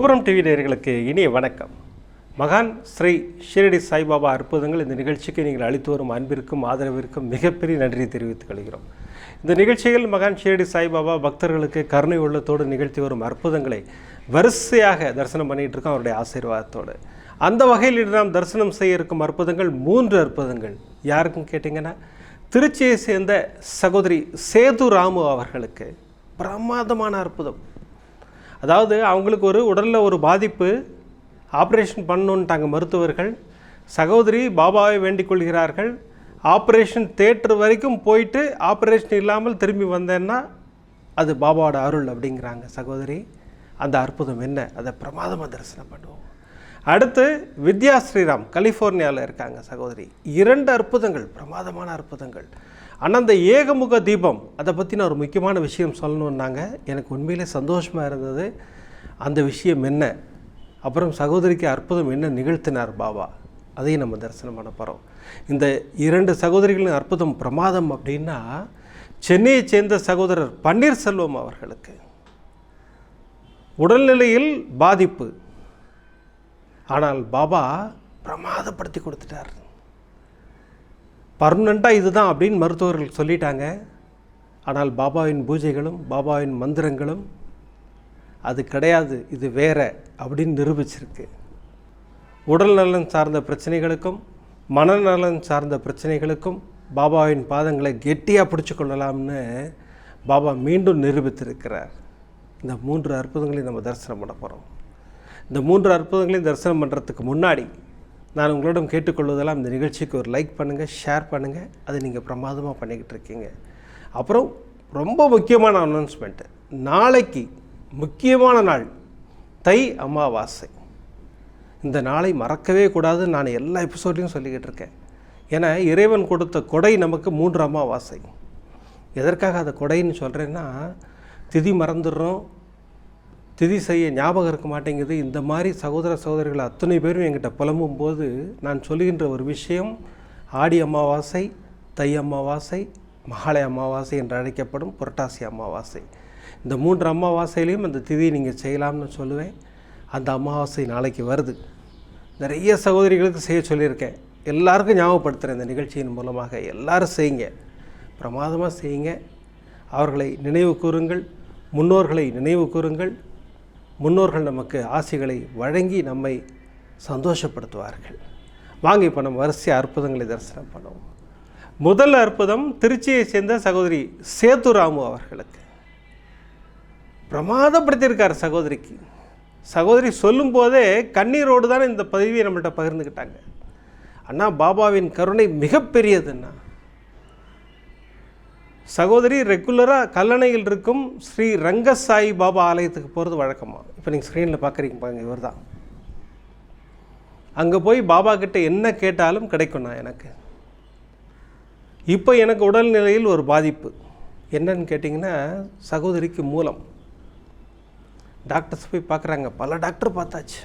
கோபுரம் டிவி நேர்களுக்கு இனிய வணக்கம். மகான் ஸ்ரீ ஷிரடி சாய்பாபா அற்புதங்கள் இந்த நிகழ்ச்சிக்கு நீங்கள் அளித்து வரும் அன்பிற்கும் ஆதரவிற்கும் மிகப்பெரிய நன்றியை தெரிவித்துக் கொள்கிறோம். இந்த நிகழ்ச்சியில் மகான் ஷிரடி சாய்பாபா பக்தர்களுக்கு கருணை உள்ளத்தோடு நிகழ்த்தி வரும் அற்புதங்களை வரிசையாக தரிசனம் பண்ணிகிட்டு இருக்கோம் அவருடைய ஆசீர்வாதத்தோடு. அந்த வகையில் இன்று நாம் தரிசனம் செய்ய இருக்கும் அற்புதங்கள் மூன்று அற்புதங்கள். யாருக்கும் கேட்டிங்கன்னா திருச்சியை சேர்ந்த சகோதரி சேது ராமு அவர்களுக்கு பிரமாதமான அற்புதம். அதாவது அவங்களுக்கு ஒரு உடலில் ஒரு பாதிப்பு ஆப்ரேஷன் பண்ணணுன்ட்டாங்க மருத்துவர்கள். சகோதரி பாபாவை வேண்டிக் கொள்கிறார்கள். ஆப்ரேஷன் தேட்டர் வரைக்கும் போயிட்டு ஆப்ரேஷன் இல்லாமல் திரும்பி வந்தேன்னா அது பாபாவோட அருள் அப்படிங்கிறாங்க சகோதரி. அந்த அற்புதம் என்ன? அதை பிரமாதமாக தரிசனம் பண்ணுவோம். அடுத்து வித்யா ஸ்ரீராம் கலிஃபோர்னியாவில் இருக்காங்க சகோதரி. இரண்டு அற்புதங்கள் பிரமாதமான அற்புதங்கள். ஆனால் அந்த ஏகமுக தீபம். அதை பற்றி நான் ஒரு முக்கியமான விஷயம் சொல்லணுன்னாங்க எனக்கு உண்மையிலே சந்தோஷமாக இருந்தது. அந்த விஷயம் என்ன? அப்புறம் சகோதரிக்கு அற்புதம் என்ன நிகழ்த்தினார் பாபா? அதையும் நம்ம தரிசனம் பண்ண போகிறோம் இந்த இரண்டு சகோதரிகளின் அற்புதம் பிரமாதம் அப்படின்னா சென்னையை சேர்ந்த சகோதரர் பன்னீர்செல்வம் அவர்களுக்கு. உடல்நிலையில் பாதிப்பு. ஆனால் பாபா பிரமாதப்படுத்தி கொடுத்துட்டார். பர்மனண்ட்டாக இதுதான் அப்படின்னு மருத்துவர்கள் சொல்லிட்டாங்க. ஆனால் பாபாவின் பூஜைகளும் பாபாவின் மந்திரங்களும் அது கிடையாது இது வேற அப்படின்னு நிரூபிச்சிருக்கு. உடல் நலன் சார்ந்த பிரச்சனைகளுக்கும் மனநலன் சார்ந்த பிரச்சனைகளுக்கும் பாபாவின் பாதங்களை கெட்டியாக பிடிச்சு கொள்ளலாம்னு பாபா மீண்டும் நிரூபித்திருக்கிறார். இந்த மூன்று அற்புதங்களையும் நம்ம தரிசனம் பண்ண போகிறோம் இந்த மூன்று அற்புதங்களையும் தரிசனம் பண்ணுறதுக்கு முன்னாடி நான் உங்களிடம் கேட்டுக்கொள்வதெல்லாம் இந்த நிகழ்ச்சிக்கு ஒரு லைக் பண்ணுங்கள் ஷேர் பண்ணுங்கள் அதை நீங்கள் பிரமாதமாக பண்ணிக்கிட்டு இருக்கீங்க. அப்புறம் ரொம்ப முக்கியமான அனௌன்ஸ்மெண்ட்டு நாளைக்கு முக்கியமான நாள் தை அமாவாசை. இந்த நாளை மறக்கவே கூடாது. நான் எல்லா எபிசோட்லையும் சொல்லிக்கிட்டு இருக்கேன். ஏன்னா இறைவன் கொடுத்த கொடை நமக்கு மூன்று அமாவாசை. எதற்காக அதை கொடைன்னு சொல்கிறேன்னா திதி மறந்துடுறோம் திதி செய்ய ஞாபகம் இருக்க மாட்டேங்குது. இந்த மாதிரி சகோதர சகோதரிகள் அத்தனை பேரும் என்கிட்ட புலம்பும் போது நான் சொல்லுகின்ற ஒரு விஷயம் ஆடி அமாவாசை தை அமாவாசை மகாலய அமாவாசை என்று அழைக்கப்படும் புரட்டாசி அமாவாசை. இந்த மூன்று அமாவாசையிலையும் அந்த திதியை நீங்கள் செய்யலாம்னு சொல்லுவேன். அந்த அமாவாசை நாளைக்கு வருது. நிறைய சகோதரிகளுக்கு செய்ய சொல்லியிருக்கேன். எல்லாருக்கும் ஞாபகப்படுத்துகிறேன் இந்த நிகழ்ச்சியின் மூலமாக. எல்லாரும் செய்யுங்க. பிரமாதமாக செய்யுங்க. அவர்களை நினைவு கூறுங்கள். முன்னோர்களை நினைவு கூறுங்கள். முன்னோர்கள் நமக்கு ஆசைகளை வழங்கி நம்மை சந்தோஷப்படுத்துவார்கள். வாங்க இப்போ நம்ம வரிசை அற்புதங்களை தரிசனம் பண்ணுவோம். முதல் அற்புதம் திருச்சியை சேர்ந்த சகோதரி சேத்துராமு அவர்களுக்கு. பிரமாதப்படுத்தியிருக்கார் சகோதரிக்கு. சகோதரி சொல்லும்போதே கண்ணீரோடு தான் இந்த பதவியை நம்மள்கிட்ட பகிர்ந்துக்கிட்டாங்க. அண்ணா பாபாவின் கருணை மிகப்பெரியதுண்ணா. சகோதரி ரெகுலராக கல்லணையில் இருக்கும் ஸ்ரீ ரங்கசாய் பாபா ஆலயத்துக்கு போகிறது வழக்கமாக இப்போ நீங்கள் ஸ்க்ரீனில் பார்க்குறீங்க பாருங்க இவர் தான் அங்கே போய் பாபா கிட்டே என்ன கேட்டாலும் கிடைக்கும்ண்ணா எனக்கு. இப்போ எனக்கு உடல்நிலையில் ஒரு பாதிப்பு. என்னன்னு கேட்டிங்கன்னா சகோதரிக்கு மூலம். டாக்டர்ஸ் போய் பார்க்குறாங்க பல டாக்டர் பார்த்தாச்சு.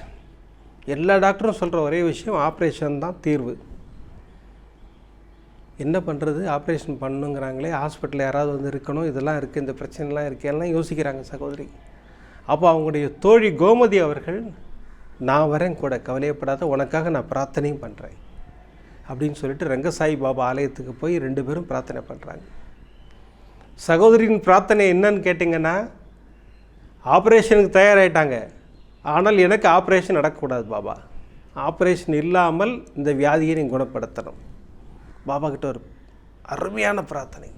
எல்லா டாக்டரும் சொல்கிற ஒரே விஷயம் ஆப்ரேஷன் தான் தீர்வு. என்ன பண்ணுறது ஆப்ரேஷன் பண்ணுங்கிறாங்களே ஹாஸ்பிட்டலில் யாராவது வந்து இருக்கணும் இதெல்லாம் இருக்குது இந்த பிரச்சனைலாம் இருக்குது எல்லாம் யோசிக்கிறாங்க சகோதரி. அப்போ அவங்களுடைய தோழி கோமதி அவர்கள் நான் வரேன் கூட கவலையப்படாத உனக்காக நான் பிரார்த்தனையும் பண்ணுறேன் அப்படின்னு சொல்லிட்டு ரங்கசாய் பாபா ஆலயத்துக்கு போய் ரெண்டு பேரும் பிரார்த்தனை பண்ணுறாங்க சகோதரியின் பிரார்த்தனை என்னன்னு கேட்டிங்கன்னா ஆப்ரேஷனுக்கு தயாராகிட்டாங்க ஆனால் எனக்கு ஆப்ரேஷன் நடக்கக்கூடாது பாபா. ஆப்ரேஷன் இல்லாமல் இந்த வியாதியை நீ குணப்படுத்தணும். பாபா கிட்ட ஒரு அருமையான பிரார்த்தனை.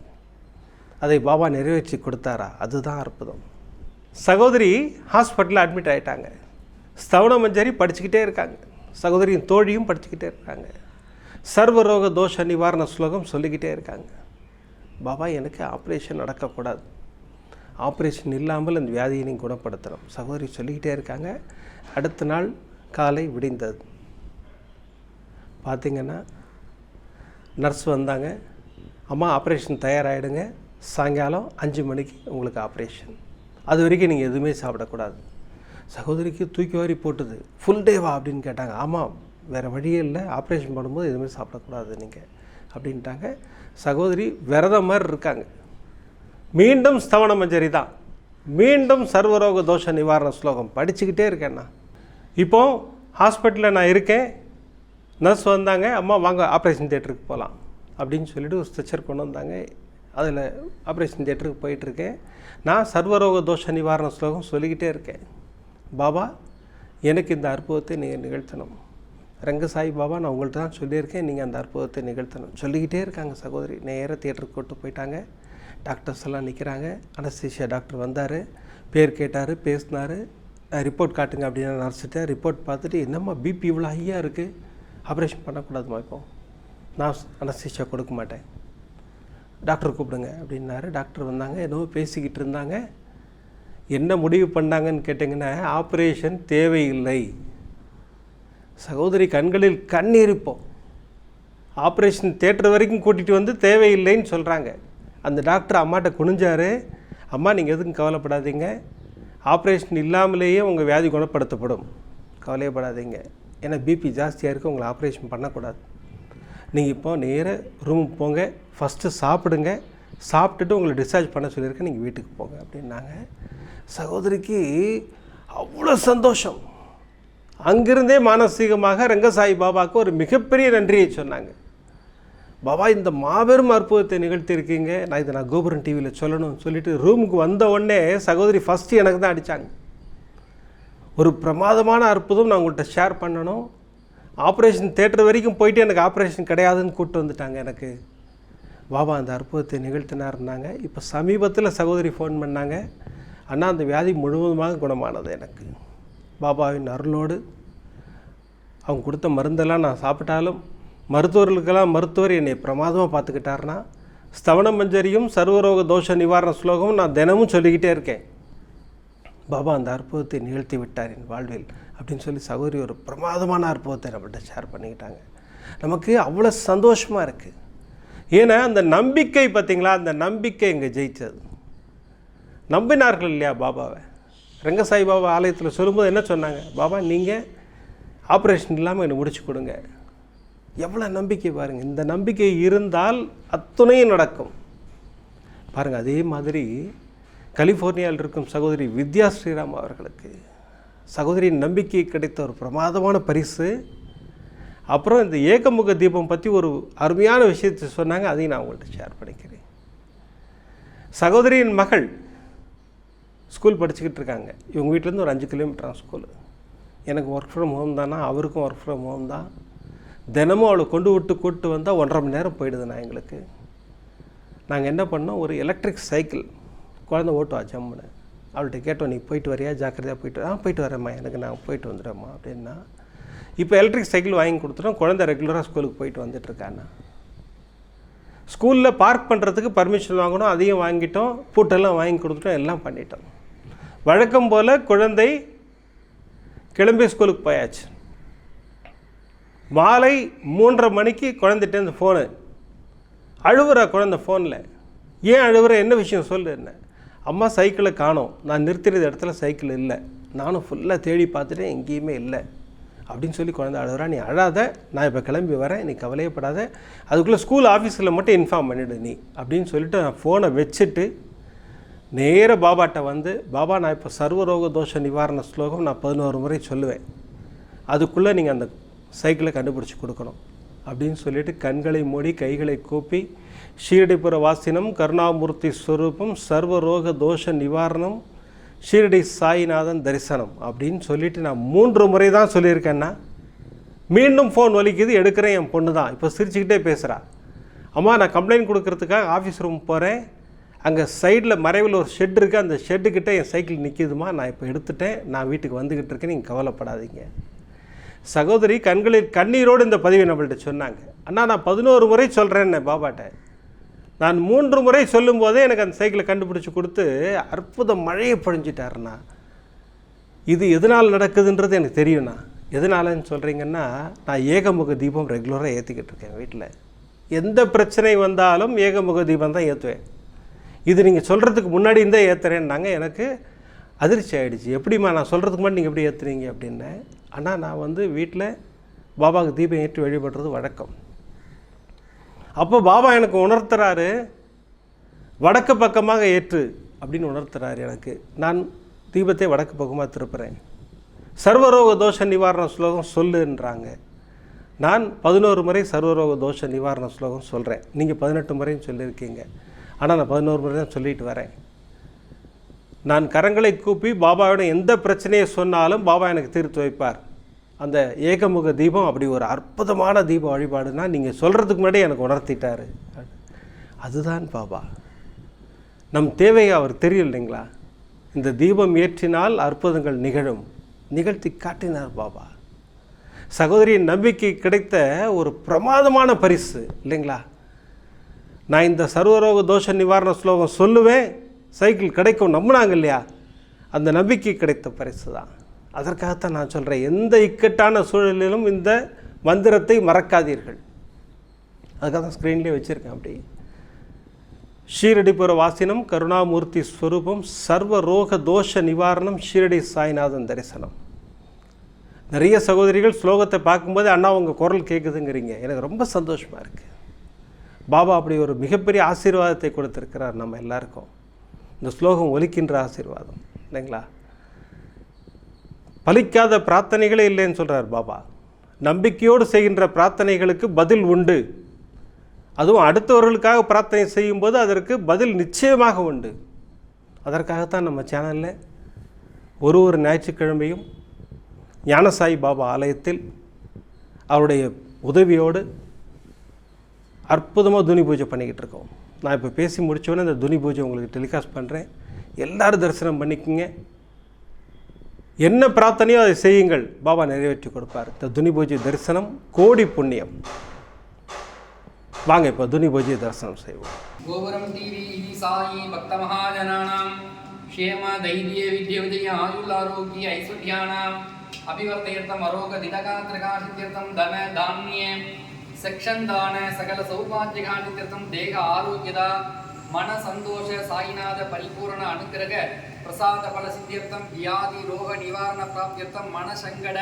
அதை பாபா நிறைவேற்றி கொடுத்தாரா? அதுதான் அற்புதம். சகோதரி ஹாஸ்பிட்டலில் அட்மிட் ஆகிட்டாங்க ஸ்தவன மஞ்சரி படிச்சுக்கிட்டே இருக்காங்க. சகோதரியின் தோழியும் படிச்சுக்கிட்டே இருக்காங்க. சர்வரோக தோஷ நிவாரண ஸ்லோகம் சொல்லிக்கிட்டே இருக்காங்க. பாபா எனக்கு ஆப்ரேஷன் நடக்கக்கூடாது. ஆப்ரேஷன் இல்லாமல் அந்த வியாதியை நீ குணப்படுத்தணும். சகோதரி சொல்லிக்கிட்டே இருக்காங்க. அடுத்த நாள் காலை விடிந்தது. பார்த்திங்கன்னா நர்ஸ் வந்தாங்க. அம்மா ஆப்ரேஷன் தயாராகிடுங்க சாயங்காலம் அஞ்சு மணிக்கு உங்களுக்கு ஆப்ரேஷன் அது வரைக்கும் நீங்கள் எதுவுமே சாப்பிடக்கூடாது. சகோதரிக்கு தூக்கி வாரி போட்டுது. ஃபுல் டேவா அப்படின்னு கேட்டாங்க. ஆமாம் வேறு வழியே இல்லை. ஆப்ரேஷன் பண்ணும்போது எதுவுமே சாப்பிடக்கூடாது நீங்கள் அப்படின்ட்டாங்க. சகோதரி விரதம் மாதிரி இருக்காங்க. மீண்டும் ஸ்தவன மஞ்சரி தான் மீண்டும் சர்வரோக தோஷ நிவாரண ஸ்லோகம் படிச்சுக்கிட்டே இருக்கேன் நான். இப்போது ஹாஸ்பிட்டலில் நான் இருக்கேன். நர்ஸ் வந்தாங்க அம்மா வாங்க ஆப்ரேஷன் தேட்டருக்கு போகலாம் அப்படின்னு சொல்லிட்டு ஒரு ஸ்ட்ரெச்சர் கொண்டு வந்தாங்க. அதில் ஆப்ரேஷன் தேட்டருக்கு போயிட்டுருக்கேன் நான் சர்வரோக தோஷ நிவாரண ஸ்லோகம் சொல்லிக்கிட்டே இருக்கேன். பாபா எனக்கு இந்த அற்புதத்தை நீங்கள் நிகழ்த்தணும். ரங்கசாய் பாபா நான் உங்கள்கிட்ட தான் சொல்லியிருக்கேன் நீங்கள் அந்த அற்புதத்தை நிகழ்த்தணும். சொல்லிக்கிட்டே இருக்காங்க சகோதரி. நேராக தேட்டருக்கு கூட்டு போயிட்டாங்க. டாக்டர்ஸ் எல்லாம் நிற்கிறாங்க அனஸ்தீஷியா டாக்டர் வந்தார். பேர் கேட்டார் பேசினார். ரிப்போர்ட் காட்டுங்க அப்படின்னு நினச்சிட்டேன். ரிப்போர்ட் பார்த்துட்டு என்னம்மா பிபி இவ்வளோ ஹையாக இருக்குது ஆப்ரேஷன் பண்ணக்கூடாதுமா இப்போ? நான் அனஸ்தீஷியா கொடுக்க மாட்டேன். டாக்டர் கூப்பிடுங்க அப்படின்னாரு. டாக்டர் வந்தாங்க. என்னவோ பேசிக்கிட்டு இருந்தாங்க. என்ன முடிவு பண்ணாங்கன்னு கேட்டிங்கன்னா ஆப்ரேஷன் தேவையில்லை. சகோதரி கண்களில் கண்ணீர் இப்போ. ஆப்ரேஷன் தேட்டர் வரைக்கும் கூட்டிகிட்டு வந்து தேவையில்லைன்னு சொல்கிறாங்க அந்த டாக்டர் அம்மாட்ட குனிஞ்சாரு. அம்மா நீங்கள் எதுக்கும் கவலைப்படாதீங்க. ஆப்ரேஷன் இல்லாமலேயே உங்கள் வியாதி குணப்படுத்தப்படும். கவலையப்படாதீங்க. ஏன்னா பிபி ஜாஸ்தியாக இருக்குது உங்களை ஆப்ரேஷன் பண்ணக்கூடாது. நீங்கள் இப்போ நேராக ரூமுக்கு போங்க ஃபஸ்ட்டு சாப்பிடுங்க சாப்பிட்டுட்டு உங்களை டிஸ்சார்ஜ் பண்ண சொல்லியிருக்கேன் நீங்கள் வீட்டுக்கு போங்க அப்படின்னாங்க. சகோதரிக்கு அவ்வளோ சந்தோஷம். அங்கிருந்தே மானசீகமாக ரங்கசாய் பாபாவுக்கு ஒரு மிகப்பெரிய நன்றியை சொன்னாங்க. பாபா இந்த மாபெரும் அற்புதத்தை நிகழ்த்தியிருக்கீங்க. நான் இதை நான் கோபுரம் டிவியில் சொல்லணும்னு சொல்லிட்டு ரூமுக்கு வந்த உடனே சகோதரி ஃபஸ்ட்டு எனக்கு தான் அடித்தாங்க ஒரு பிரமாதமான அற்புதம் நான் உங்கள்கிட்ட ஷேர் பண்ணணும். ஆப்ரேஷன் தேட்டர் வரைக்கும் போயிட்டு எனக்கு ஆப்ரேஷன் கிடையாதுன்னு கூப்பிட்டு வந்துட்டாங்க எனக்கு. பாபா அந்த அற்புதத்தை நிகழ்த்தினாருன்னாங்க. இப்போ சமீபத்தில் சகோதரி ஃபோன் பண்ணாங்க. அண்ணா அந்த வியாதி முழுவதுமாக குணமானது எனக்கு. பாபாவின் அருளோடு அவங்க கொடுத்த மருந்தெல்லாம் நான் சாப்பிட்டாலும் மருத்துவர்களுக்கெல்லாம் மருத்துவர் என்னை பிரமாதமாக பார்த்துக்கிட்டாருன்னா ஸ்தவன மஞ்சரியும் சர்வரோக தோஷ நிவாரண ஸ்லோகமும் நான் தினமும் சொல்லிக்கிட்டே இருக்கேன். பாபா அந்த அற்புதத்தை நிகழ்த்தி விட்டார் என் வாழ்வில் அப்படின்னு சொல்லி சகோதரி ஒரு பிரமாதமான அற்புதத்தை நம்மகிட்ட ஷேர் பண்ணிக்கிட்டாங்க. நமக்கு அவ்வளோ சந்தோஷமாக இருக்குது ஏன்னா அந்த நம்பிக்கை பார்த்தீங்களா? அந்த நம்பிக்கை இங்கே ஜெயித்தது நம்பினார்கள் இல்லையா பாபாவை? ரங்கசாய் பாபா ஆலயத்தில் சொல்லும்போது என்ன சொன்னாங்க? பாபா நீங்கள் ஆப்ரேஷன் இல்லாமல் எனக்கு முடிச்சு கொடுங்க. எவ்வளோ நம்பிக்கை பாருங்கள் இந்த நம்பிக்கை இருந்தால் அத்துணையும் நடக்கும். பாருங்கள் அதே மாதிரி கலிஃபோர்னியாவில் இருக்கும் சகோதரி வித்யா ஸ்ரீராம் அவர்களுக்கு சகோதரியின் நம்பிக்கை கிடைத்த ஒரு பிரமாதமான பரிசு. அப்புறம் இந்த ஏகமுக தீபம் பற்றி ஒரு அருமையான விஷயத்தை சொன்னாங்க அதையும் நான் உங்கள்கிட்ட ஷேர் பண்ணிக்கிறேன். சகோதரியின் மகள் ஸ்கூல் படிச்சுக்கிட்டு இருக்காங்க. இவங்க வீட்டிலேருந்து ஒரு அஞ்சு கிலோமீட்டர் ஸ்கூலு எனக்கு ஒர்க் ஃப்ரம் ஹோம் தானா? அவருக்கும் ஒர்க் ஃப்ரம் ஹோம் தான். தினமும் அவளை கொண்டு விட்டு கூட்டு வந்தால் ஒன்றரை மணி நேரம் போயிடுதுண்ணா எங்களுக்கு. நாங்கள் என்ன பண்ணோம்? ஒரு எலக்ட்ரிக் சைக்கிள் குழந்தை ஓட்டுவா ஜம்முன்னு. அவள்கிட்ட கேட்டோம் நீ போயிட்டு வரியா? ஜாக்கிரதையாக போயிட்டு ஆ போயிட்டு வரேம்மா. எனக்கு நான் போயிட்டு வந்துடுறேம்மா. அப்படின்னா இப்போ எலக்ட்ரிக் சைக்கிள் வாங்கி கொடுத்துட்டோம். குழந்தை ரெகுலராக ஸ்கூலுக்கு போயிட்டு வந்துட்டுருக்காண்ணா. ஸ்கூலில் பார்க் பண்ணுறதுக்கு பர்மிஷன் வாங்கணும். அதையும் வாங்கிட்டோம். பூட்டெல்லாம் வாங்கி கொடுத்துட்டோம். எல்லாம் பண்ணிட்டோம். வழக்கம் போல் குழந்தை கிளம்பி ஸ்கூலுக்கு போயாச்சு. மாலை மூன்றரை மணிக்கு குழந்தைகிட்டேருந்து ஃபோனு அழுவுற குழந்தை ஃபோனில் ஏன் அழுவுற? என்ன விஷயம்? சொல்லு என்ன? அம்மா சைக்கிளை காணோம். நான் நிறுத்துறது இடத்துல சைக்கிள் இல்லை. நானும் ஃபுல்லாக தேடி பார்த்துட்டேன் எங்கேயுமே இல்லை. அப்படின்னு சொல்லி குழந்தை அழுகிறா. நீ அழாத நான் இப்போ கிளம்பி வரேன் நீ கவலையப்படாத. அதுக்குள்ளே ஸ்கூல் ஆஃபீஸில் மட்டும் இன்ஃபார்ம் பண்ணிவிடு நீ. அப்படின்னு சொல்லிட்டு நான் ஃபோனை வச்சுட்டு நேர பாபாட்ட வந்து பாபா நான் இப்போ சர்வரோக தோஷ நிவாரண ஸ்லோகம் நான் பதினோரு முறை சொல்லுவேன். அதுக்குள்ளே நீங்கள் அந்த சைக்கிளை கண்டுபிடிச்சி கொடுக்கணும். அப்படின்னு சொல்லிட்டு கண்களை மூடி கைகளை கூப்பி ஷீரடிபுர வாசினம் கருணாமூர்த்தி ஸ்வரூபம் சர்வரோக தோஷ நிவாரணம் ஷீரடி சாய்நாதன் தரிசனம் அப்படின்னு சொல்லிட்டு நான் மூன்று முறை தான் சொல்லியிருக்கேன்னா மீண்டும் ஃபோன் வலிக்குது எடுக்கிறேன் என் பொண்ணு தான். இப்போ சிரிச்சுக்கிட்டே பேசுகிறா அம்மா நான் கம்ப்ளைண்ட் கொடுக்கறதுக்காக ஆஃபீஸ் ரூம் போகிறேன் அங்கே சைடில் மறைவில் ஒரு ஷெட் இருக்குது அந்த ஷெட்டுக்கிட்ட என் சைக்கிள் நிற்கிதுமா நான் இப்போ எடுத்துட்டேன். நான் வீட்டுக்கு வந்துக்கிட்டு இருக்கேன். நீங்கள் கவலைப்படாதீங்க. சகோதரி கண்களில் கண்ணீரோடு இந்த பதிவை நம்மள்கிட்ட சொன்னாங்க. அண்ணா நான் பதினோரு முறை சொல்கிறேன்னு பாபாட்ட. நான் மூன்று முறை சொல்லும்போதே எனக்கு அந்த சைக்கிளை கண்டுபிடிச்சி கொடுத்து அற்புத மழையை பொழிஞ்சிட்டாருண்ணா. இது எதனால் நடக்குதுன்றது எனக்கு தெரியும்ண்ணா. எதனாலன்னு சொல்கிறீங்கன்னா நான் ஏகமுக தீபம் ரெகுலராக ஏற்றிக்கிட்டு இருக்கேன் வீட்டில் எந்த பிரச்சனை வந்தாலும் ஏகமுக தீபம் தான் ஏற்றுவேன் இது நீங்கள் சொல்கிறதுக்கு முன்னாடி இருந்தே ஏற்றுறேன்னாங்க எனக்கு அதிர்ச்சி ஆகிடுச்சு எப்படிம்மா நான் சொல்கிறதுக்கு முன்னாடி நீங்கள் எப்படி ஏற்றுறீங்க அப்படின்னேன் ஆனால் நான் வந்து வீட்டில் பாபாவுக்கு தீபம் ஏற்றி வழிபடுறது வழக்கம். அப்போ பாபா எனக்கு உணர்த்துறாரு வடக்கு பக்கமாக ஏற்று அப்படின்னு உணர்த்துறாரு எனக்கு. நான் தீபத்தை வடக்கு பக்கமாக திருப்புறேன். சர்வரோக தோஷ நிவாரண ஸ்லோகம் சொல்லுன்றாங்க. நான் பதினோரு முறை சர்வரோக தோஷ நிவாரண ஸ்லோகம் சொல்கிறேன் நீங்கள் பதினெட்டு முறையும் சொல்லியிருக்கீங்க. ஆனால் நான் பதினோரு முறை தான் சொல்லிட்டு வரேன். நான் கரங்களை கூப்பி பாபாவிடம் எந்த பிரச்சனையை சொன்னாலும் பாபா எனக்கு தீர்த்து வைப்பார். அந்த ஏகமுக தீபம் அப்படி ஒரு அற்புதமான தீப வழிபாடுனா நீங்கள் சொல்கிறதுக்கு முன்னாடி எனக்கு உணர்த்திட்டாரு. அதுதான் பாபா. நம் தேவையை அவர் தெரியும் இல்லைங்களா? இந்த தீபம் ஏற்றினால் அற்புதங்கள் நிகழும். நிகழ்த்தி காட்டினார் பாபா. சகோதரியின் நம்பிக்கை கிடைத்த ஒரு பிரமாதமான பரிசு இல்லைங்களா? நான் இந்த சர்வரோக தோஷ நிவாரண ஸ்லோகம் சொல்லுவேன் சைக்கிள் கிடைக்கும் நம்பினாங்க இல்லையா? அந்த நம்பிக்கை கிடைத்த பரிசு தான் அதற்காகத்தான் நான் சொல்கிறேன் எந்த இக்கட்டான சூழலிலும் இந்த மந்திரத்தை மறக்காதீர்கள். அதுக்காக தான் ஸ்க்ரீன்லேயே வச்சுருக்கேன் அப்படி. ஷீரடிபுர வாசினம் கருணாமூர்த்தி ஸ்வரூபம் சர்வ ரோக தோஷ நிவாரணம் ஷீரடி சாய்நாதன் தரிசனம். நிறைய சகோதரிகள் ஸ்லோகத்தை பார்க்கும்போது அண்ணா உங்கள் குரல் கேட்குதுங்கிறீங்க எனக்கு ரொம்ப சந்தோஷமாக இருக்குது பாபா அப்படி ஒரு மிகப்பெரிய ஆசீர்வாதத்தை கொடுத்துருக்கிறார் நம்ம எல்லாருக்கும். இந்த ஸ்லோகம் ஒலிக்கின்ற ஆசீர்வாதம் இல்லைங்களா? பலிக்காத பிரார்த்தனைகளே இல்லைன்னு சொல்கிறார் பாபா. நம்பிக்கையோடு செய்கின்ற பிரார்த்தனைகளுக்கு பதில் உண்டு. அதுவும் அடுத்தவர்களுக்காக பிரார்த்தனை செய்யும்போது அதற்கு பதில் நிச்சயமாக உண்டு. அதற்காகத்தான் நம்ம சேனலில் ஒரு ஒரு ஞாயிற்றுக்கிழமையும் ஞானசாய் பாபா ஆலயத்தில் அவருடைய உதவியோடு அற்புதமாக துனி பூஜை பண்ணிக்கிட்டு இருக்கோம். நான் இப்போ பேசி முடித்தோடனே இந்த துனி பூஜை உங்களுக்கு டெலிகாஸ்ட் பண்ணுறேன் எல்லாரும் தரிசனம் பண்ணிக்கோங்க. என்ன பிரார்த்தனையோ அதை செய்யுங்கள். பாபா நிறைவேற்றி கொடுப்பார். இந்த துனி பூஜை தரிசனம் கோடி புண்ணியம். வாங்க இப்போ துனி பூஜை தரிசனம் செய்வோம். கோபுரம் டிவி சாயி பக்த மகாஜனானாம். க்ஷேம தைரிய வித்ய விஜய ஆயுள் ஆரோக்கிய ஐஸ்வர்யானாம். அபிவர்த்தயர்த்தம் அரோக திடகாத்திரகாசித்யர்த்தம் தன தானியம் செக்ஷன் தான சகல சௌபாஜ்யகாசித்யர்த்தம் தேக ஆரோக்கியதா மன சந்தோஷ சாயிநாத பரிபூரண அனுகிரக பிரசாத பல சித்தியர்த்தம் வியாதி ரோக நிவாரண பிராப்தியர்த்தம் மன சங்கட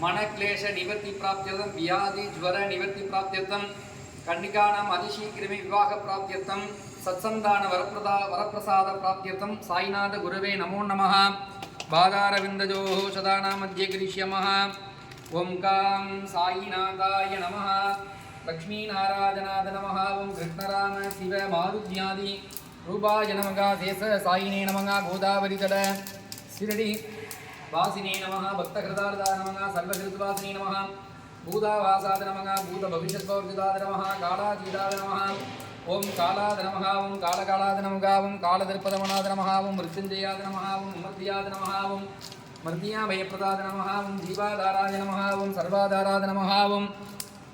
மனக்லேஷ நிவர்த்தி பிராப்தியர்த்தம் வியாதி ஜுவர நிவர்த்தி பிராப்தியர்த்தம் கண்ணிகானம் அதிசீக்கிரமே விவாக பிராப்தியர்த்தம் சத்சந்தான வரப்பிரதா வரப்பிரசாத பிராப்தியர்த்தம் சாய்நாத குருவே நமோ நம பாதாரவிந்தஜோ சதானா மத்திய கிரிஷ்யம ஓம் காம் சாயிநாதாய நம லக்ஷ்மீநாராயணாத நமஹ ஓம் கிருஷ்ணராம சிவ மாருத்யாதி ரூபாய நமகா தேச சாயினே நமகா கோதாவரி தட சிரடி வாசினே நமகா பக்தகிருதார்தா நமகா சர்வகிருத்வாசினே நமகா பூதாவாசாத நமகா பூத பவிஷத்பவர்ஜுதாத நமகா காலாதீதாத நமகா ஓம் காலாத நமகாவும் காலகாலாத நமகாவும் காலதர்ப்பதமனாத நமகாவும் மிருத்யுஞ்சயாத நமகாவும் உமர்த்தியாத நமகாவும் மர்த்தியாபயப்பிரதாத நமகாவும் ஜீவாதாராத நமகாவும் சர்வாதாராத நமகாவும்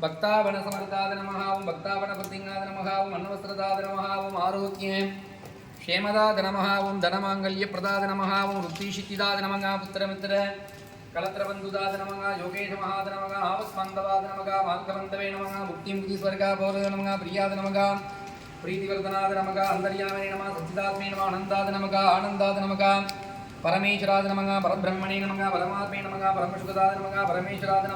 பக்தாவன சமர்த்தாத நமகாவும் பக்தாவன பத்திங்காத நமகாவும் அன்னவஸ்திரதாத நமகாவும் ஆரோக்கியம் க்ஷேமதாத நமகாவும் தனமாங்கல்ய பிரதாத நமகாவும் ருத்திஷித்திதாத நமகா புத்திரமித்திர. கலத்திரபந்துதாத நமகா யோகேஷ மகாத நமகா ஆவஸ்மந்தவாத நமகா மார்க்கபந்தவே நமகா முக்தி முக்தி ஸ்வர்கா போத நமகா பிரியாத நமகா பிரீதிவர்தனாத நமகா அந்தர்யாமே நமகா சச்சிதாத்மே நமகா அனந்தாத நமகா ஆனந்தாத பரபிரம்மணே நமகா பரமாத்மே நமகா பரமசுதாத நமகா பரமேஸ்வராத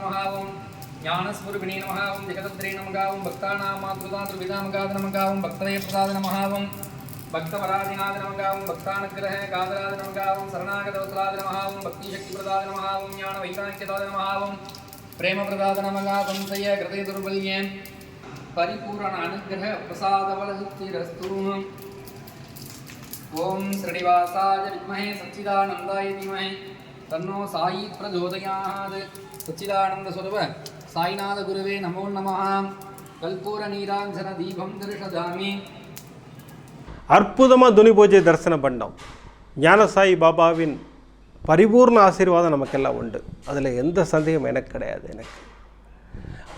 परब्रह्मणे नमः परमात्मे नमः परमशुदाद नमः परमेश्वराद नमः ॐ ज्ञानस्वरूपिणे नमः ॐ जगदत्रे नमः ॐ भक्तानां मातृदा त्रिविधामगाद नमः ॐ भक्तये प्रसाद नमः ॐ भक्तपराधिनाद नमः ॐ भक्तानुग्रह कादराद नमः ॐ शरणागतवत्राद नमः ॐ भक्तिशक्तिप्रदाद नमः ॐ ज्ञानवैराग्यदाद नमः தன்னோ சாயி பிரஜோதயாது. சச்சிதானந்தஸ்வரூப சாய்நாத குருவே நமோ நம கல்பூர நீராஞ்சன தீபம் திருஷதாமி. அற்புதமாக துணி பூஜை தரிசனம் பண்ணோம் ஞானசாயி பாபாவின் பரிபூர்ண ஆசீர்வாதம் நமக்கெல்லாம் உண்டு. அதில் எந்த சந்தேகம் எனக்கு கிடையாது எனக்கு.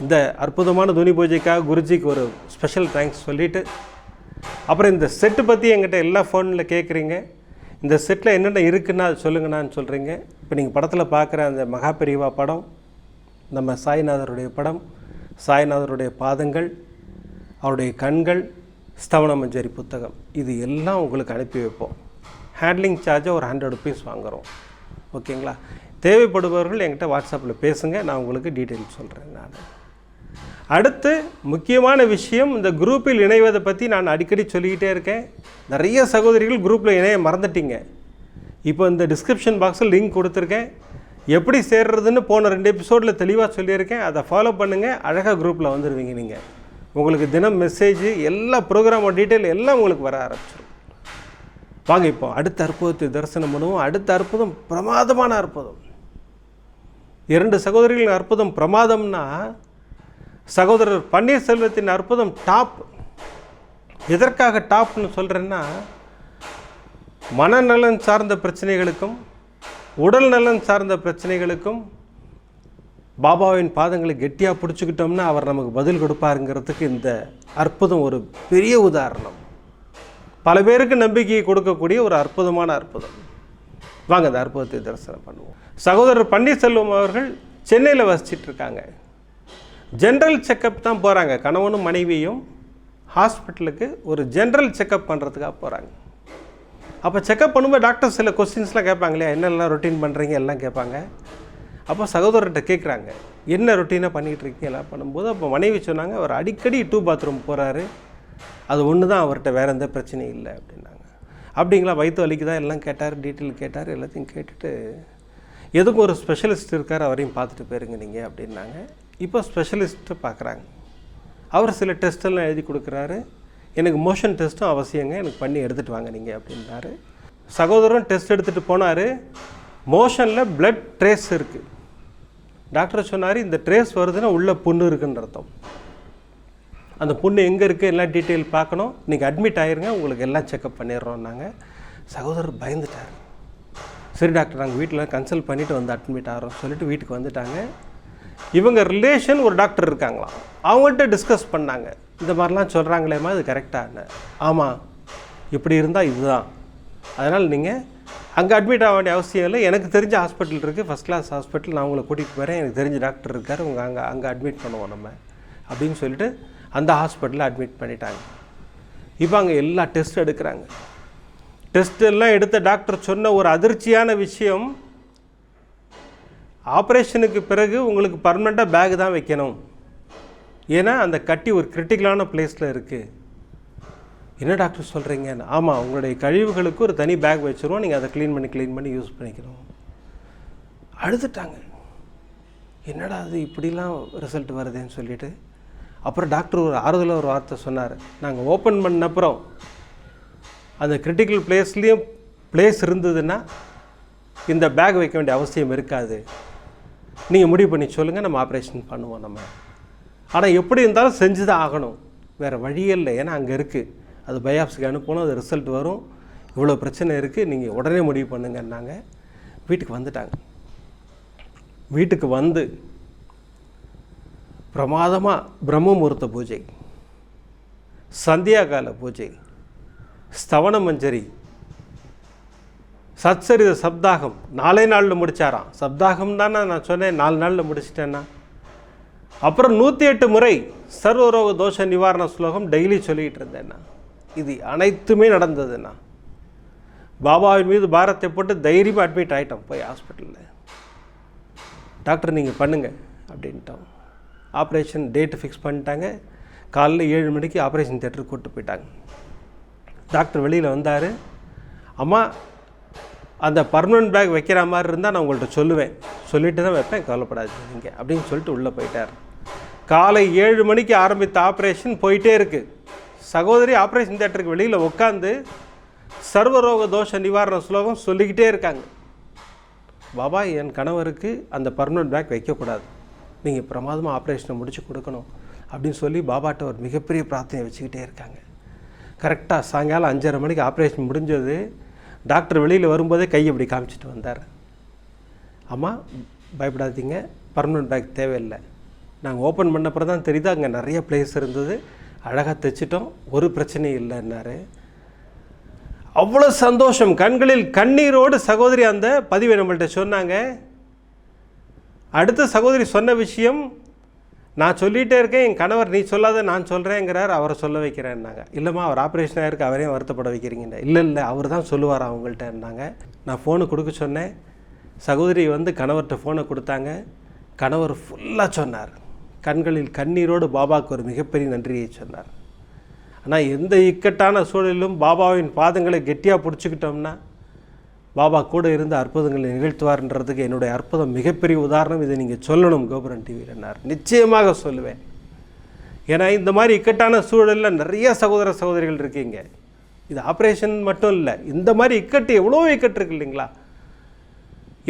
இந்த அற்புதமான துணி பூஜைக்காக குருஜிக்கு ஒரு ஸ்பெஷல் தேங்க்ஸ் சொல்லிவிட்டு அப்புறம் இந்த செட்டு பற்றி என்கிட்ட எல்லா ஃபோனில் கேட்குறீங்க இந்த செட்டில் என்னென்ன இருக்குன்னா சொல்லுங்கண்ணான்னு சொல்கிறீங்க இப்போ நீங்கள் படத்தில் பார்க்குற அந்த மகாபெரிவா படம் நம்ம சாய்நாதருடைய படம் சாய்நாதருடைய பாதங்கள் அவருடைய கண்கள் ஸ்தவன மஞ்சரி புத்தகம் இது எல்லாம் உங்களுக்கு அனுப்பி வைப்போம். ஹேண்ட்லிங் சார்ஜை ஒரு ஹண்ட்ரட் ருபீஸ் வாங்குகிறோம் ஓகேங்களா? தேவைப்படுபவர்கள் என்கிட்ட வாட்ஸ்அப்பில் பேசுங்க நான் உங்களுக்கு டீட்டெயில் சொல்கிறேன் நான். அடுத்து முக்கியமான விஷயம் இந்த குரூப்பில் இணைவதை பற்றி நான் அடிக்கடி சொல்லிக்கிட்டே இருக்கேன். நிறைய சகோதரிகள் குரூப்பில் இணைய மறந்துட்டீங்க. இப்போ இந்த டிஸ்கிரிப்ஷன் பாக்ஸில் லிங்க் கொடுத்துருக்கேன். எப்படி சேர்றதுன்னு போன ரெண்டு எபிசோடில் தெளிவாக சொல்லியிருக்கேன். அதை ஃபாலோ பண்ணுங்கள் அழகாக குரூப்பில் வந்துடுவீங்க நீங்கள் உங்களுக்கு தினம் மெசேஜ் எல்லா ப்ரோக்ராமோட டீட்டெயில் எல்லாம் உங்களுக்கு வர ஆரம்பிச்சிடும் வாங்க இப்போ அடுத்த அற்புதத்தை தரிசனம் பண்ணுவோம். அடுத்த அற்புதம் பிரமாதமான அற்புதம். இரண்டு சகோதரிகளின் அற்புதம் பிரமாதம்னா சகோதரர் பன்னீர்செல்வத்தின் அற்புதம் டாப். எதற்காக டாப்னு சொல்கிறேன்னா மனநலன் சார்ந்த பிரச்சனைகளுக்கும் உடல் நலன் சார்ந்த பிரச்சனைகளுக்கும் பாபாவின் பாதங்களை கெட்டியாக பிடிச்சிக்கிட்டோம்னா அவர் நமக்கு பதில் கொடுப்பாருங்கிறதுக்கு இந்த அற்புதம் ஒரு பெரிய உதாரணம். பல பேருக்கு நம்பிக்கையை கொடுக்கக்கூடிய ஒரு அற்புதமான அற்புதம். வாங்க அந்த அற்புதத்தை தரிசனம் பண்ணுவோம். சகோதரர் பன்னீர்செல்வம் அவர்கள் சென்னையில் வசிச்சிட்டு இருக்காங்க. ஜென்ரல் செக்கப் தான் போகிறாங்க கணவனும் மனைவியும் ஹாஸ்பிட்டலுக்கு ஒரு ஜென்ரல் செக்கப் பண்ணுறதுக்காக போகிறாங்க அப்போ செக்கப் பண்ணும்போது டாக்டர் சில கொஸ்டின்ஸ்லாம் கேட்பாங்க இல்லையா? என்னெல்லாம் ரொட்டீன் பண்ணுறீங்க எல்லாம் கேட்பாங்க. அப்போ சகோதரர்கிட்ட கேட்குறாங்க. என்ன ரொட்டீனாக பண்ணிகிட்டு இருக்கீங்க? எல்லாம் பண்ணும்போது அப்போ மனைவி சொன்னாங்க அவர் அடிக்கடி டூ பாத்ரூம் போகிறாரு அது ஒன்று தான் அவர்கிட்ட வேறு எந்த பிரச்சனையும் இல்லை அப்படின்னாங்க. அப்படிங்களா? வயிற்று வலிக்குதா? எல்லாம் கேட்டார் டீட்டெயில் கேட்டார் எல்லாத்தையும் கேட்டுட்டு எதுக்கும் ஒரு ஸ்பெஷலிஸ்ட் இருக்கார் அவரையும் பார்த்துட்டு போயிருங்க நீங்கள் அப்படின்னாங்க. இப்போ ஸ்பெஷலிஸ்ட்டை பார்க்குறாங்க. அவர் சில டெஸ்ட்டெல்லாம் எழுதி கொடுக்குறாரு. எனக்கு மோஷன் டெஸ்ட்டும் அவசியங்க எனக்கு பண்ணி எடுத்துகிட்டு வாங்க நீங்கள் அப்படின்னாரு சகோதரன் டெஸ்ட் எடுத்துகிட்டு போனார். மோஷனில் பிளட் ட்ரேஸ் இருக்குது டாக்டர் சொன்னார் இந்த ட்ரேஸ் வருதுன்னா உள்ளே புண்ணு இருக்குன்ற அர்த்தம். அந்த புண்ணு எங்கே இருக்குது எல்லாம் டீட்டெயில் பார்க்கணும். நீங்கள் அட்மிட் ஆயிருங்க உங்களுக்கு எல்லாம் செக்கப் பண்ணிடுறோம் நாங்கள் சகோதரர் பயந்துட்டார். சரி டாக்டர் நாங்கள் வீட்டில் கன்சல்ட் பண்ணிவிட்டு வந்து அட்மிட் ஆகிறோம் சொல்லிட்டு வீட்டுக்கு வந்துட்டாங்க. இவங்க ரிலேஷன் ஒரு டாக்டர் இருக்காங்களாம். அவங்கள்ட்ட டிஸ்கஸ் பண்ணாங்க. இந்த மாதிரிலாம் சொல்கிறாங்களேம்மா இது கரெக்டாக ஆமாம் இப்படி இருந்தால் இதுதான். அதனால் நீங்கள் அங்கே அட்மிட் ஆக வேண்டிய அவசியம் இல்லை. எனக்கு தெரிஞ்ச ஹாஸ்பிட்டல் இருக்குது ஃபஸ்ட் கிளாஸ் ஹாஸ்பிட்டல் நான் உங்களை கூட்டிகிட்டு போகிறேன் எனக்கு தெரிஞ்ச டாக்டர் இருக்கார். உங்கள் அங்கே அங்கே அட்மிட் பண்ணுவோம் நம்ம. அப்படின்னு சொல்லிட்டு அந்த ஹாஸ்பிட்டலில் அட்மிட் பண்ணிட்டாங்க. இப்போ அங்கே எல்லா டெஸ்ட் எடுக்கிறாங்க. டெஸ்ட் எல்லாம் எடுத்த டாக்டர் சொன்ன ஒரு அதிர்ச்சியான விஷயம் ஆப்ரேஷனுக்கு பிறகு உங்களுக்கு பர்மனெண்ட்டாக பேக் தான் வைக்கணும். ஏன்னா அந்த கட்டி ஒரு கிரிட்டிக்கலான பிளேஸில் இருக்குது என்ன டாக்டர் சொல்கிறீங்க ஆமாம் உங்களுடைய கழிவுகளுக்கு ஒரு தனி பேக் வச்சுருவோம். நீங்கள் அதை க்ளீன் பண்ணி க்ளீன் பண்ணி யூஸ் பண்ணிக்கணும். அழுதுட்டாங்க. என்னடா அது இப்படிலாம் ரிசல்ட் வருதுன்னு சொல்லிட்டு. அப்புறம் டாக்டர் ஒரு ஆறுதலாக ஒரு வார்த்தை சொன்னார். நாங்கள் ஓப்பன் பண்ண அப்புறம் அந்த கிரிட்டிக்கல் பிளேஸ்லேயும் பிளேஸ் இருந்ததுன்னா இந்த பேக் வைக்க வேண்டிய அவசியம் இருக்காது. நீங்கள் முடிவு பண்ணி சொல்லுங்கள் நம்ம ஆப்ரேஷன் பண்ணுவோம் நம்ம. ஆனால் எப்படி இருந்தாலும் செஞ்சு தான் ஆகணும். வேறு வழியே இல்லை. ஏன்னா அங்கே இருக்குது அது பயாப்ஸிக்கு அனுப்பணும் அது ரிசல்ட் வரும். இவ்வளோ பிரச்சனை இருக்குது நீங்கள் உடனே முடிவு பண்ணுங்கன்னாங்க. வீட்டுக்கு வந்துட்டாங்க. வீட்டுக்கு வந்து பிரமாதமாக பிரம்ம முகூர்த்த பூஜை சந்தியாகால பூஜை ஸ்தவன மஞ்சரி சத்சரித சப்தாகம். நாலே நாளில் முடிச்சாராம். சப்தாகம் தானே நான் சொன்னேன் நாலு நாளில் முடிச்சிட்டேன்னா. அப்புறம் நூற்றி எட்டு முறை சர்வரோக தோஷ நிவாரண ஸ்லோகம் டெய்லி சொல்லிக்கிட்டு இருந்தேன்னா. இது அனைத்துமே நடந்ததுண்ணா பாபாவின் மீது பாரத்தை போட்டு தைரியமாக அட்மிட் ஆகிட்டோம் போய் ஹாஸ்பிட்டலில் டாக்டர் நீங்கள் பண்ணுங்கள் அப்படின்ட்டோம். ஆப்ரேஷன் டேட்டு ஃபிக்ஸ் பண்ணிட்டாங்க. காலைல ஏழு மணிக்கு ஆப்ரேஷன் தேட்டருக்கு கூப்பிட்டு போயிட்டாங்க. டாக்டர் வெளியில் வந்தார். அம்மா அந்த பர்மனன்ட் பேக் வைக்கிற மாதிரி இருந்தால் நான் உங்கள்கிட்ட சொல்லுவேன். சொல்லிட்டு தான் வைப்பேன் கவலைப்படாது நீங்கள் அப்படின்னு சொல்லிட்டு உள்ளே போயிட்டார். காலை ஏழு மணிக்கு ஆரம்பித்த ஆப்ரேஷன் போயிட்டே இருக்குது சகோதரி ஆப்ரேஷன் தேட்டருக்கு வெளியில் உட்காந்து சர்வரோக தோஷ நிவாரண ஸ்லோகம் சொல்லிக்கிட்டே இருக்காங்க. பாபா என் கணவருக்கு அந்த பர்மனன்ட் பேக் வைக்கக்கூடாது. நீங்கள் பிரமாதமாக ஆப்ரேஷனை முடிச்சு கொடுக்கணும். அப்படின்னு சொல்லி பாபாட்ட ஒரு மிகப்பெரிய பிரார்த்தனை வச்சுக்கிட்டே இருக்காங்க. கரெக்டாக சாயங்காலம் அஞ்சரை மணிக்கு ஆப்ரேஷன் முடிஞ்சது. டாக்டர் வெளியில் வரும்போதே கை இப்படி காமிச்சிட்டு வந்தார். அம்மா பயப்படாதீங்க. பர்மனெண்ட் பேக் தேவையில்லை. நாங்கள் ஓப்பன் பண்ணப்பறம் தான் தெரியுது? அங்கே நிறைய பிளேஸ் இருந்தது. அழகாக தைச்சிட்டோம். ஒரு பிரச்சனையும் இல்லைன்னாரு. அவ்வளோ சந்தோஷம். கண்களில் கண்ணீரோடு சகோதரி அந்த பதிவை நம்மள்கிட்ட சொன்னாங்க. அடுத்த சகோதரி சொன்ன விஷயம் நான் சொல்லிகிட்டே இருக்கேன் என் கணவர் நீ சொல்லாத நான் சொல்கிறேங்கிறார் அவரை சொல்ல வைக்கிறேன்னாங்க. இல்லைம்மா அவர் ஆப்ரேஷன் ஆகிருக்கு அவரையும் வருத்தப்பட வைக்கிறீங்க இல்லை இல்லை அவர் தான் சொல்லுவார் அவங்கள்ட்டன்னாங்க. நான் ஃபோனு கொடுக்க சொன்னேன். சகோதரி வந்து கணவர்கிட்ட ஃபோனை கொடுத்தாங்க. கணவர் ஃபுல்லாக சொன்னார். கண்களில் கண்ணீரோடு பாபாவுக்கு ஒரு மிகப்பெரிய நன்றியை சொன்னார். ஆனால் எந்த இக்கட்டான சூழலிலும் பாபாவின் பாதங்களை கெட்டியாக பிடிச்சிக்கிட்டோம்னா பாபா கூட இருந்து அற்புதங்களை நிகழ்த்துவார்ன்றதுக்கு என்னுடைய அற்புதம் மிகப்பெரிய உதாரணம். இதை நீங்கள் சொல்லணும் கோபுரன் டிவியிலன்னார் நிச்சயமாக சொல்லுவேன். ஏன்னா இந்த மாதிரி இக்கட்டான சூழலில் நிறைய சகோதர சகோதரிகள் இருக்கீங்க. இது ஆப்ரேஷன் மட்டும் இல்லை இந்த மாதிரி இக்கட்டு எவ்வளோ இக்கட்டு இருக்கு இல்லைங்களா?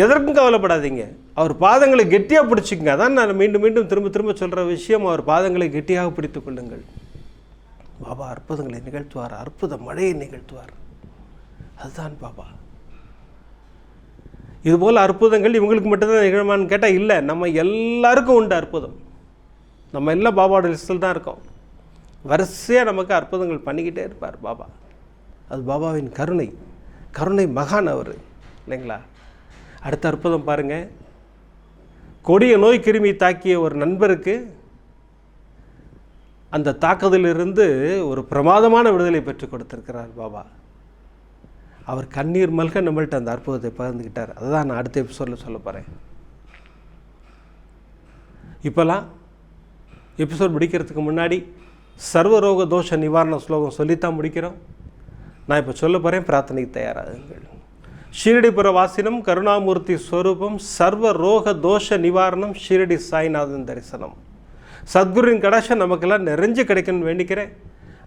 எதற்கும் கவலைப்படாதீங்க. அவர் பாதங்களை கெட்டியாக பிடிச்சிக்கங்க. அதான் நான் மீண்டும் மீண்டும் திரும்ப திரும்ப சொல்கிற விஷயம். அவர் பாதங்களை கெட்டியாக பிடித்து கொள்ளுங்கள். பாபா அற்புதங்களை நிகழ்த்துவார். அற்புத மழையை நிகழ்த்துவார். அதுதான் பாபா. இதுபோல் அற்புதங்கள் இவங்களுக்கு மட்டும்தான் நிகழ்மான்னு கேட்டால் இல்லை. நம்ம எல்லாருக்கும் உண்டு அற்புதம். நம்ம எல்லாம் பாபாவோட லிஸ்டில் தான் இருக்கோம். வரிசையாக நமக்கு அற்புதங்கள் பண்ணிக்கிட்டே இருப்பார் பாபா. அது பாபாவின் கருணை. கருணை மகான் அவர். இல்லைங்களா? அடுத்த அற்புதம் பாருங்கள் கொடிய நோய் கிருமி தாக்கிய ஒரு நண்பருக்கு அந்த தாக்கத்திலிருந்து ஒரு பிரமாதமான விடுதலை பெற்றுக் கொடுத்திருக்கிறார் பாபா. அவர் கண்ணீர் மல்க நம்மள்ட்ட அந்த அற்புதத்தை பகிர்ந்துக்கிட்டார். அதுதான் நான் அடுத்த எபிசோடில் சொல்ல போகிறேன் இப்போல்லாம் எபிசோட் முடிக்கிறதுக்கு முன்னாடி சர்வரோக தோஷ நிவாரண ஸ்லோகம் சொல்லித்தான் முடிக்கிறோம். நான் இப்போ சொல்ல போகிறேன் பிரார்த்தனைக்கு தயாராகுங்கள். ஷீரடிபுர வாசினம் கருணாமூர்த்தி ஸ்வரூபம் சர்வ ரோக தோஷ நிவாரணம் ஷீரடி சாய்நாதன் தரிசனம். சத்குருவின் கடாசம் நமக்கெல்லாம் நிறைஞ்சு கிடைக்கணும்னு வேண்டிக்கிறேன்.